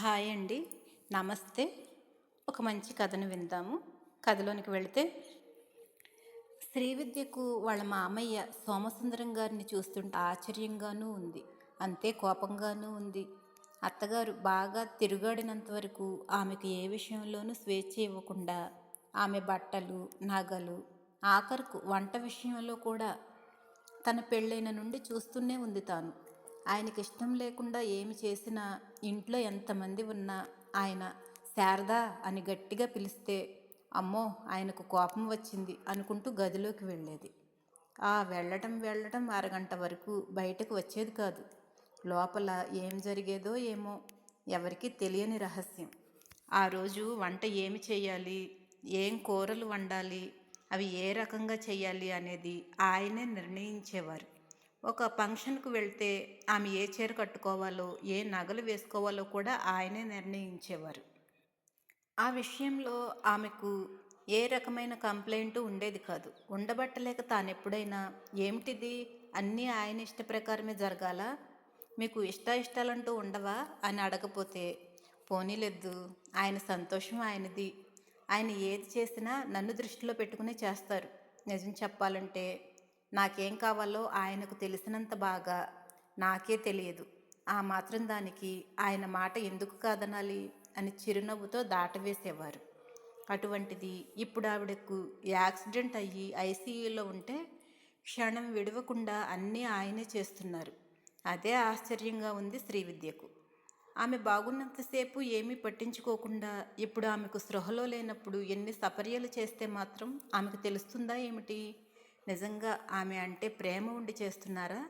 Hi అండి. నమస్తే. ఒక మంచి కథను విందాము. కథలోనికి వెళితే శ్రీవిద్యకు వాళ్ళ మామయ్య సోమసుందరం గారిని చూస్తుంటే ఆశ్చర్యంగానూ ఉంది. అంతే కోపంగానూ ఉంది. అత్తగారు బాగా తిరుగాడినంత వరకు ఆమెకు ఏ విషయంలోనూ స్వేచ్ఛ ఇవ్వకుండా ఆమె బట్టలు నగలు ఆఖరుకు వంట విషయంలో కూడా తన పెళ్ళైన నుండి చూస్తూనే ఉంది తాను. ఆయనకి ఇష్టం లేకుండా ఏమి చేసినా ఇంట్లో ఎంతమంది ఉన్నా ఆయన శారదా అని గట్టిగా పిలిస్తే అమ్మో ఆయనకు కోపం వచ్చింది అనుకుంటూ గదిలోకి వెళ్ళేది. ఆ వెళ్ళటం వెళ్ళటం అరగంట వరకు బయటకు వచ్చేది కాదు. లోపల ఏం జరిగేదో ఏమో ఎవరికీ తెలియని రహస్యం. ఆ రోజు వంట ఏమి చేయాలి? ఏం కూరలు వండాలి? అవి ఏ రకంగా చేయాలి అనేది ఆయనే నిర్ణయించేవారు. ఒక ఫంక్షన్కు వెళ్తే ఆమె ఏ చీర కట్టుకోవాలో ఏ నగలు వేసుకోవాలో కూడా ఆయనే నిర్ణయించేవారు. ఆ విషయంలో ఆమెకు ఏ రకమైన కంప్లైంట్ ఉండేది కాదు. ఉండబట్టలేక తాను ఎప్పుడైనా ఏమిటిది? అన్నీ ఆయన ఇష్ట ప్రకారమే జరగాల? మీకు ఇష్ట ఉండవా? అని అడగపోతే పోనీలేదు ఆయన సంతోషం ఆయనది. ఆయన ఏది చేసినా నన్ను దృష్టిలో పెట్టుకుని చేస్తారు. నిజం చెప్పాలంటే నాకేం కావాలో ఆయనకు తెలిసినంత బాగా నాకే తెలియదు. ఆ మాత్రం దానికి ఆయన మాట ఎందుకు కాదనాలి అని చిరునవ్వుతో దాటవేసేవారు. అటువంటిది ఇప్పుడు ఆవిడకు యాక్సిడెంట్ అయ్యి ఐసీయూలో ఉంటే క్షణం విడవకుండా అన్నీ ఆయనే చేస్తున్నారు. అదే ఆశ్చర్యంగా ఉంది శ్రీవిద్యకు. ఆమె బాగున్నంతసేపు ఏమీ పట్టించుకోకుండా ఇప్పుడు ఆమెకు స్పృహలో లేనప్పుడు ఎన్ని సపర్యలు చేస్తే మాత్రం ఆమెకు తెలుస్తుందా ఏమిటి? నిజంగా ఆమె అంటే ప్రేమ ఉండి చేస్తున్నారా?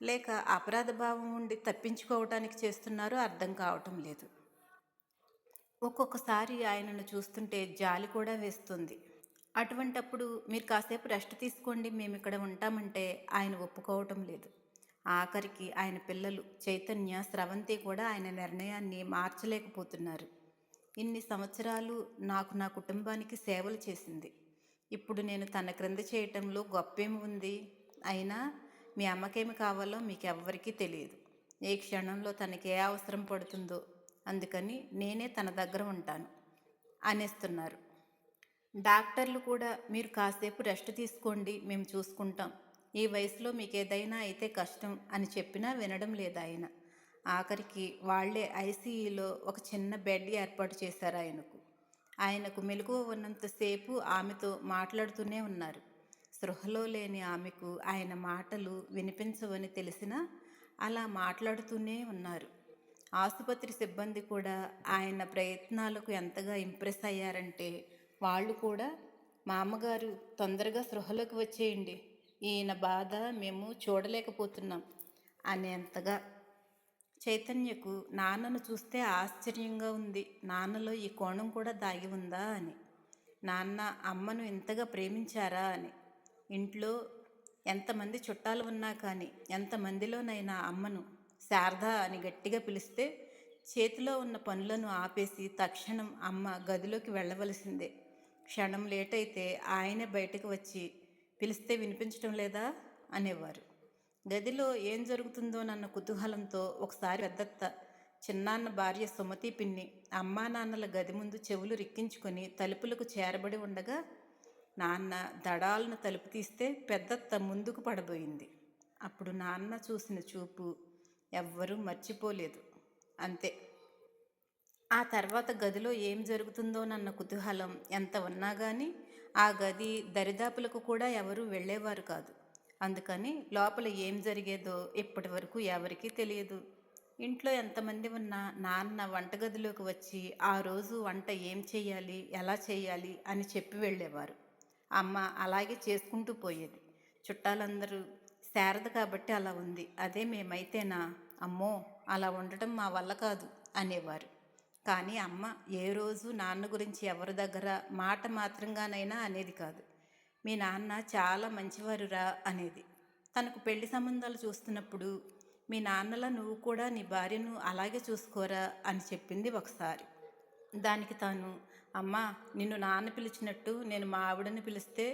లేక అపరాధ భావం ఉండి తప్పించుకోవటానికి చేస్తున్నారో అర్థం కావటం లేదు. ఒక్కొక్కసారి ఆయనను చూస్తుంటే జాలి కూడా వేస్తుంది. అటువంటప్పుడు మీరు కాసేపు రెస్ట్ తీసుకోండి మేము ఇక్కడ ఉంటామంటే ఆయన ఒప్పుకోవటం లేదు. ఆఖరికి ఆయన పిల్లలు చైతన్య స్రవంతి కూడా ఆయన నిర్ణయాన్ని మార్చలేకపోతున్నారు. ఇన్ని సంవత్సరాలు నాకు నా కుటుంబానికి సేవలు చేసింది. ఇప్పుడు నేను తన క్రింద చేయటంలో గొప్పేమి ఉంది? అయినా మీ అమ్మకేమి కావాలో మీకు ఎవ్వరికీ తెలియదు. ఏ క్షణంలో తనకి ఏ అవసరం పడుతుందో అందుకని నేనే తన దగ్గర ఉంటాను అనేస్తున్నారు. డాక్టర్లు కూడా మీరు కాసేపు రెస్ట్ తీసుకోండి మేము చూసుకుంటాం. ఈ వయసులో మీకు ఏదైనా అయితే కష్టం అని చెప్పినా వినడం లేదు ఆయన. ఆఖరికి వాళ్ళే ఐసీఈలో ఒక చిన్న బెడ్ ఏర్పాటు చేశారు ఆయనకు. ఆయనకు మెలకువ ఉన్నంతసేపు ఆమెతో మాట్లాడుతూనే ఉన్నారు. స్పృహలో లేని ఆమెకు ఆయన మాటలు వినిపించవని తెలిసినా అలా మాట్లాడుతూనే ఉన్నారు. ఆసుపత్రి సిబ్బంది కూడా ఆయన ప్రయత్నాలకు ఎంతగా ఇంప్రెస్ అయ్యారంటే వాళ్ళు కూడా మా అమ్మగారు తొందరగా స్పృహలోకి వచ్చేయండి. ఈయన బాధ మేము చూడలేకపోతున్నాం అనేంతగా చైతన్యకు నాన్నను చూస్తే ఆశ్చర్యంగా ఉంది. నాన్నలో ఈ కోణం కూడా దాగి ఉందా అని. నాన్న అమ్మను ఇంతగా ప్రేమించారా అని. ఇంట్లో ఎంతమంది చుట్టాలు ఉన్నా కానీ ఎంతమందిలోనైనా అమ్మను శారద అని గట్టిగా పిలిస్తే చేతిలో ఉన్న పనులను ఆపేసి తక్షణం అమ్మ గదిలోకి వెళ్ళవలసిందే. క్షణం లేట్ అయితే ఆయనే బయటకు వచ్చి పిలిస్తే వినిపించడం లేదా? అనేవారు. గదిలో ఏం జరుగుతుందో నన్న కుతూహలంతో ఒకసారి పెద్దత్త చిన్నాన్న భార్య సుమతి పిన్ని అమ్మా నాన్నల గది ముందు చెవులు రిక్కించుకొని తలుపులకు చేరబడి ఉండగా నాన్న దడాలను తలుపు తీస్తే పెద్దత్త ముందుకు పడబోయింది. అప్పుడు నాన్న చూసిన చూపు ఎవ్వరూ మర్చిపోలేదు. అంతే. ఆ తర్వాత గదిలో ఏం జరుగుతుందోనన్న కుతూహలం ఎంత ఉన్నా కానీ ఆ గది దరిదాపులకు కూడా ఎవరూ వెళ్ళేవారు కాదు. అందుకని లోపల ఏం జరిగేదో ఇప్పటి వరకు ఎవరికీ తెలియదు. ఇంట్లో ఎంతమంది ఉన్నా నాన్న వంటగదిలోకి వచ్చి ఆ రోజు వంట ఏం చేయాలి ఎలా చేయాలి అని చెప్పి వెళ్ళేవారు. అమ్మ అలాగే చేసుకుంటూ పోయేది. చుట్టాలందరూ శారద కాబట్టి అలా ఉంది. అదే మేమైతేనా? అమ్మో అలా ఉండటం మా వల్ల కాదు అనేవారు. కానీ అమ్మ ఏ రోజు నాన్న గురించి ఎవరి దగ్గర మాట మాత్రంగానైనా అనేది కాదు. మీ నాన్న చాలా మంచివారురా అనేది. తనకు పెళ్ళి సంబంధాలు చూస్తున్నప్పుడు మీ నాన్నలా నువ్వు కూడా నీ భార్యను అలాగే చూసుకోరా అని చెప్పింది ఒకసారి. దానికి తాను అమ్మా నిన్ను నాన్న పిలిచినట్టు నేను మా ఆవిడని పిలిస్తే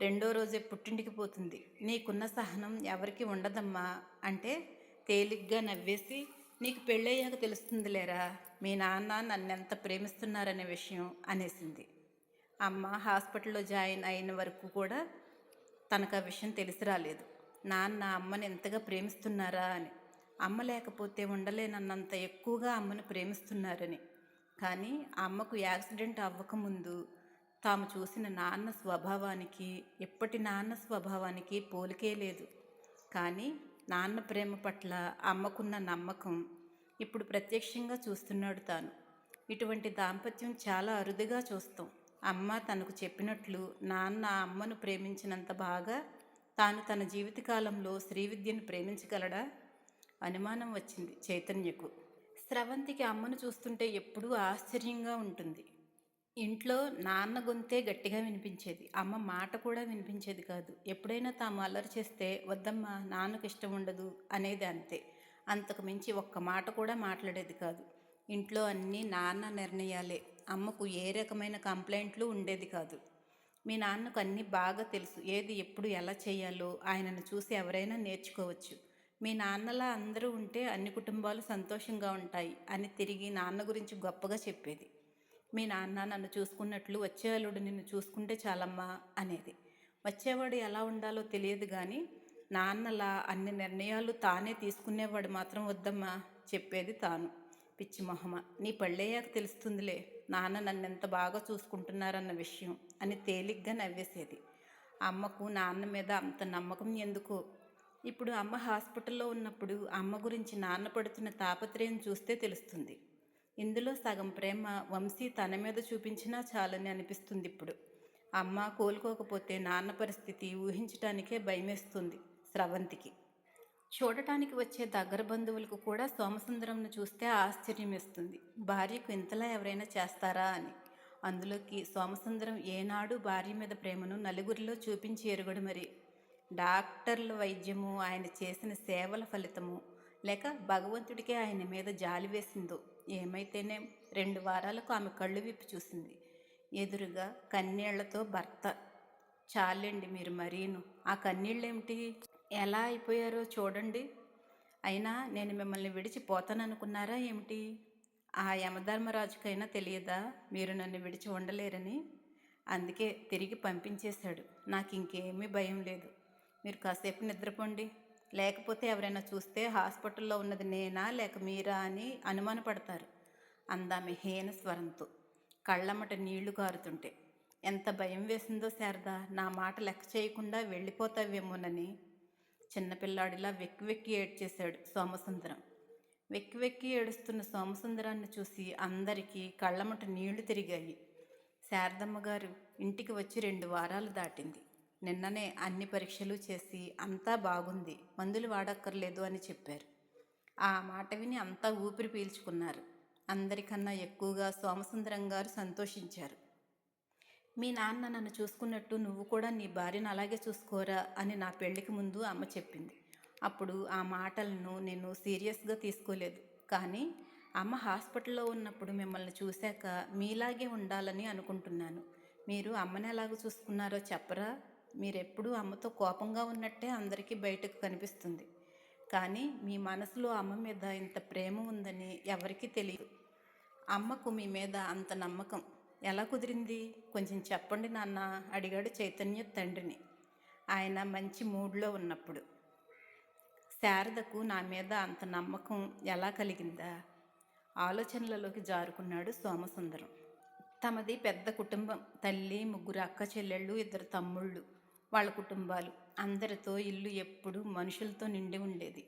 రెండో రోజే పుట్టింటికి పోతుంది. నీకున్న సహనం ఎవరికి ఉండదమ్మా అంటే తేలిగ్గా నవ్వేసి నీకు పెళ్ళయ్యాక తెలుస్తుందిలేరా మీ నాన్న నన్నెంత ప్రేమిస్తున్నారనే విషయం అనేసింది. అమ్మ హాస్పిటల్లో జాయిన్ అయిన వరకు కూడా తనకు ఆ విషయం తెలిసి రాలేదు. నాన్న అమ్మని ఎంతగా ప్రేమిస్తున్నారా అని. అమ్మ లేకపోతే ఉండలేనన్నంత ఎక్కువగా అమ్మను ప్రేమిస్తున్నారని. కానీ అమ్మకు యాక్సిడెంట్ అవ్వకముందు తాము చూసిన నాన్న స్వభావానికి ఎప్పటి నాన్న స్వభావానికి పోలికే లేదు. కానీ నాన్న ప్రేమ పట్ల అమ్మకున్న నమ్మకం ఇప్పుడు ప్రత్యక్షంగా చూస్తున్నాడు తాను. ఇటువంటి దాంపత్యం చాలా అరుదుగా చూస్తాం. అమ్మ తనకు చెప్పినట్లు నాన్న అమ్మను ప్రేమించినంత బాగా తాను తన జీవితకాలంలో శ్రీవిద్యను ప్రేమించగలడా? అనుమానం వచ్చింది చైతన్యకు. స్రవంతికి అమ్మను చూస్తుంటే ఎప్పుడూ ఆశ్చర్యంగా ఉంటుంది. ఇంట్లో నాన్న గొంతే గట్టిగా వినిపించేది. అమ్మ మాట కూడా వినిపించేది కాదు. ఎప్పుడైనా తాము అల్లరి చేస్తే వద్దమ్మా నాన్నకు ఇష్టం ఉండదు అనేది అంతే. అంతకు మించి ఒక్క మాట కూడా మాట్లాడేది కాదు. ఇంట్లో అన్నీ నాన్న నిర్ణయాలే. అమ్మకు ఏ రకమైన కంప్లైంట్లు ఉండేది కాదు. మీ నాన్నకు అన్నీ బాగా తెలుసు. ఏది ఎప్పుడు ఎలా చేయాలో ఆయనను చూసి ఎవరైనా నేర్చుకోవచ్చు. మీ నాన్నలా అందరూ ఉంటే అన్ని కుటుంబాలు సంతోషంగా ఉంటాయి అని తిరిగి నాన్న గురించి గొప్పగా చెప్పేది. మీ నాన్న నన్ను చూసుకున్నట్లు వచ్చేవాళ్ళు నిన్ను చూసుకుంటే చాలమ్మా అనేది. వచ్చేవాడు ఎలా ఉండాలో తెలియదు కానీ నాన్నలా అన్ని నిర్ణయాలు తానే తీసుకునేవాడు మాత్రం వద్దమ్మా చెప్పేది తాను. పిచ్చి మొహమ. నీ పళ్ళయ్యాక తెలుస్తుందిలే. నాన్న నన్ను ఎంత బాగా చూసుకుంటున్నారన్న విషయం అని తేలిగ్గా నవ్వేసేది. అమ్మకు నాన్న మీద అంత నమ్మకం ఎందుకో? ఇప్పుడు అమ్మ హాస్పిటల్లో ఉన్నప్పుడు అమ్మ గురించి నాన్న పడుతున్న తాపత్రయం చూస్తే తెలుస్తుంది. ఇందులో సగం ప్రేమ వంశీ తన మీద చూపించినా చాలని అనిపిస్తుంది ఇప్పుడు. అమ్మ కోలుకోకపోతే నాన్న పరిస్థితి ఊహించటానికే భయమేస్తుంది స్రవంతికి చూడటానికి వచ్చే దగ్గర బంధువులకు కూడా సోమసుందరంను చూస్తే ఆశ్చర్యం వేస్తుంది. భార్యకు ఇంతలా ఎవరైనా చేస్తారా అని. అందులోకి సోమసుందరం ఏనాడు భార్య మీద ప్రేమను నలుగురిలో చూపించి ఎరుగడు మరి. డాక్టర్ల వైద్యము ఆయన చేసిన సేవల ఫలితము లేక భగవంతుడికే ఆయన మీద జాలి వేసిందో ఏమైతేనే రెండు వారాలకు ఆమె కళ్ళు విప్పి చూసింది. ఎదురుగా కన్నీళ్ళతో భర్త చాలండి మీరు మరీను. ఆ కన్నీళ్ళేమిటి? ఎలా అయిపోయారో చూడండి. అయినా నేను మిమ్మల్ని విడిచిపోతాననుకున్నారా ఏమిటి? ఆ యమధర్మరాజుకైనా తెలియదా? మీరు నన్ను విడిచి ఉండలేరని? అందుకే తిరిగి పంపించేశాడు. నాకు ఇంకేమీ భయం లేదు. మీరు కాసేపు నిద్రపోండి. లేకపోతే ఎవరైనా చూస్తే హాస్పిటల్లో ఉన్నది నేనా? లేక మీరా అని అనుమానపడతారు. అందామె హీన స్వరంతో. కళ్ళమ్మట నీళ్ళు కారుతుంటే. ఎంత భయం వేసిందో శారదా నా మాట లెక్క చేయకుండా వెళ్ళిపోతావేమోనని. చిన్నపిల్లాడిలా వెక్కి వెక్కి ఏడ్చేశాడు సోమసుందరం. వెక్కి వెక్కి ఏడుస్తున్న సోమసుందరాన్ని చూసి అందరికీ కళ్ళమట నీళ్ళు తిరిగాయి. శారదమ్మ గారు ఇంటికి వచ్చి రెండు వారాలు దాటింది. నిన్ననే అన్ని పరీక్షలు చేసి అంతా బాగుంది మందులు వాడక్కర్లేదు అని చెప్పారు. ఆ మాట విని అంతా ఊపిరి పీల్చుకున్నారు. అందరికన్నా ఎక్కువగా సోమసుందరం గారు సంతోషించారు. మీ నాన్న నన్ను చూసుకున్నట్టు నువ్వు కూడా నీ భార్యను అలాగే చూసుకోరా అని నా పెళ్ళికి ముందు అమ్మ చెప్పింది. అప్పుడు ఆ మాటలను నేను సీరియస్గా తీసుకోలేదు. కానీ అమ్మ హాస్పిటల్లో ఉన్నప్పుడు మిమ్మల్ని చూశాక మీలాగే ఉండాలని అనుకుంటున్నాను. మీరు అమ్మని ఎలాగ చూసుకున్నారో చెప్పరా? మీరెప్పుడూ అమ్మతో కోపంగా ఉన్నట్టే అందరికీ బయటకు కనిపిస్తుంది. కానీ మీ మనసులో అమ్మ మీద ఇంత ప్రేమ ఉందని ఎవరికీ తెలియదు అమ్మకు మీ మీద అంత నమ్మకం. ఎలా కుదిరింది? కొంచెం చెప్పండి నాన్న అడిగాడు చైతన్య తండ్రిని. ఆయన మంచి మూడ్లో ఉన్నప్పుడు. శారదకు నా మీద అంత నమ్మకం ఎలా కలిగిందా? ఆలోచనలలోకి జారుకున్నాడు సోమసుందరం. తమది పెద్ద కుటుంబం. తల్లి ముగ్గురు అక్క చెల్లెళ్ళు ఇద్దరు తమ్ముళ్ళు. వాళ్ళ కుటుంబాలు. అందరితో ఇల్లు ఎప్పుడు మనుషులతో నిండి ఉండేది.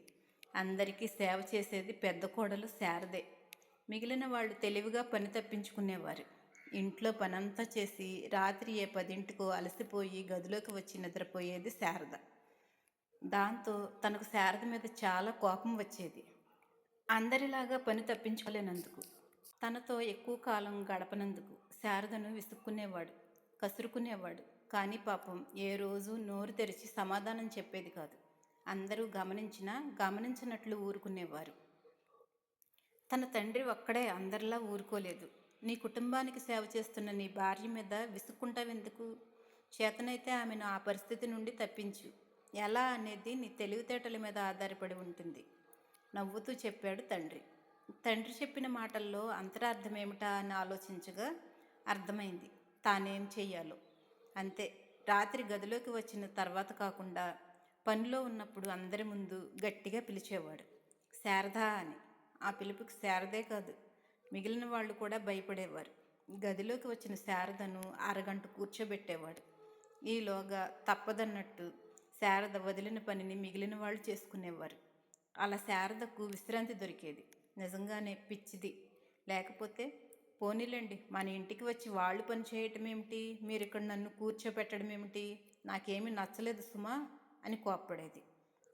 అందరికీ సేవ చేసేది పెద్ద కోడలు శారదే. మిగిలిన వాళ్ళు తెలివిగా పని తప్పించుకునేవారు. ఇంట్లో పనంతా చేసి రాత్రి ఏ పదింటికో అలసిపోయి గదిలోకి వచ్చి నిద్రపోయేది శారద. దాంతో తనకు శారద మీద చాలా కోపం వచ్చేది. అందరిలాగా పని తప్పించుకోలేనందుకు. తనతో ఎక్కువ కాలం గడపనందుకు శారదను విసుక్కునేవాడు కసురుకునేవాడు. కానీ పాపం ఏ రోజు నోరు తెరిచి సమాధానం చెప్పేది కాదు. అందరూ గమనించినా గమనించినట్లు ఊరుకునేవారు. తన తండ్రి ఒక్కడే అందరిలా ఊరుకోలేదు. నీ కుటుంబానికి సేవ చేస్తున్న నీ భార్య మీద విసుక్కుంటావెందుకు? చేతనైతే ఆమెను ఆ పరిస్థితి నుండి తప్పించు. ఎలా అనేది నీ తెలివితేటల మీద ఆధారపడి ఉంటుంది. నవ్వుతూ చెప్పాడు తండ్రి. తండ్రి చెప్పిన మాటల్లో అంతరార్థం ఏమిటా అని ఆలోచించగా అర్థమైంది. తానేం చెయ్యాలో. అంతే. రాత్రి గదిలోకి వచ్చిన తర్వాత కాకుండా పనిలో ఉన్నప్పుడు అందరి ముందు గట్టిగా పిలిచేవాడు. శారదా అని. ఆ పిలుపుకి శారదే కాదు. మిగిలిన వాళ్ళు కూడా భయపడేవారు. గదిలోకి వచ్చిన శారదను అరగంట కూర్చోబెట్టేవాడు. ఈలోగా తప్పదన్నట్టు శారద వదిలిన పనిని మిగిలిన వాళ్ళు చేసుకునేవారు. అలా శారదకు విశ్రాంతి దొరికేది. నిజంగానే పిచ్చిది. లేకపోతే పోనీలండి మన ఇంటికి వచ్చి వాళ్ళు పని చేయటం ఏమిటి? మీరు ఇక్కడ నన్ను కూర్చోబెట్టడం ఏమిటి? నాకేమీ నచ్చలేదు సుమా అని కోప్పడేది.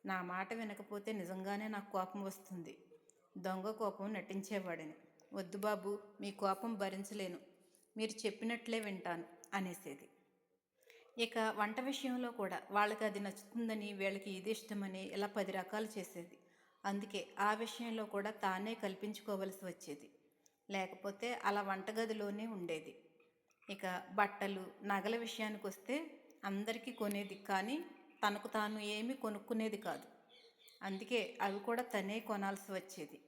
నా మాట వినకపోతే నిజంగానే నాకు కోపం వస్తుంది. దొంగ కోపం నటించేవాడిని. వద్దు బాబు మీ కోపం భరించలేను. మీరు చెప్పినట్లే వింటాను అనేసేది. ఇక వంట విషయంలో కూడా వాళ్ళకి అది నచ్చుతుందని వీళ్ళకి ఇది ఇష్టమని ఇలా పది రకాలు చేసేది. అందుకే ఆ విషయంలో కూడా తానే కల్పించుకోవలసి వచ్చేది. లేకపోతే అలా వంటగదిలోనే ఉండేది. ఇక బట్టలు నగల విషయానికి వస్తే అందరికీ కొనేది కానీ తనకు తాను ఏమీ కొనుక్కునేది కాదు. అందుకే అవి కూడా తనే కొనాల్సి వచ్చేది.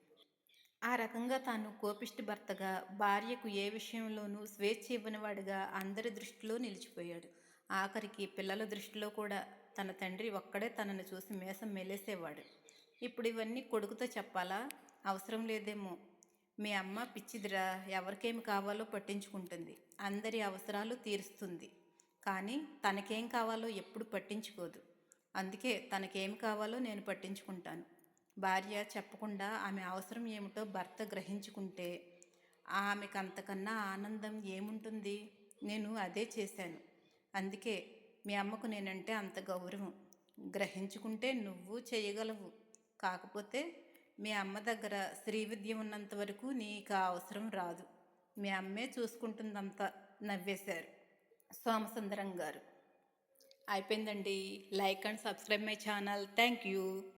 ఆ రకంగా తాను కోపిష్టి భర్తగా భార్యకు ఏ విషయంలోనూ స్వేచ్ఛ ఇవ్వనివాడిగా అందరి దృష్టిలో నిలిచిపోయాడు. ఆఖరికి పిల్లల దృష్టిలో కూడా తన తండ్రి ఒక్కడే తనను చూసి మేసం మెలేసేవాడు. ఇప్పుడు ఇవన్నీ కొడుకుతో చెప్పాలా? అవసరం లేదేమో. మీ అమ్మ పిచ్చిదిరా ఎవరికేమి కావాలో పట్టించుకుంటుంది. అందరి అవసరాలు తీరుస్తుంది. కానీ తనకేం కావాలో ఎప్పుడు పట్టించుకోదు. అందుకే తనకేం కావాలో నేను పట్టించుకుంటాను. భార్య చెప్పకుండా ఆమె అవసరం ఏమిటో భర్త గ్రహించుకుంటే ఆమెకు అంతకన్నా ఆనందం ఏముంటుంది? నేను అదే చేశాను. అందుకే మీ అమ్మకు నేనంటే అంత గౌరవం. గ్రహించుకుంటే నువ్వు చేయగలవు. కాకపోతే మీ అమ్మ దగ్గర స్త్రీ విద్య ఉన్నంత వరకు నీకు అవసరం రాదు. మీ అమ్మే చూసుకుంటుందంతా నవ్వేశారు సోమసుందరం గారు. అయిపోయిందండి. Like and subscribe my channel. Thank you.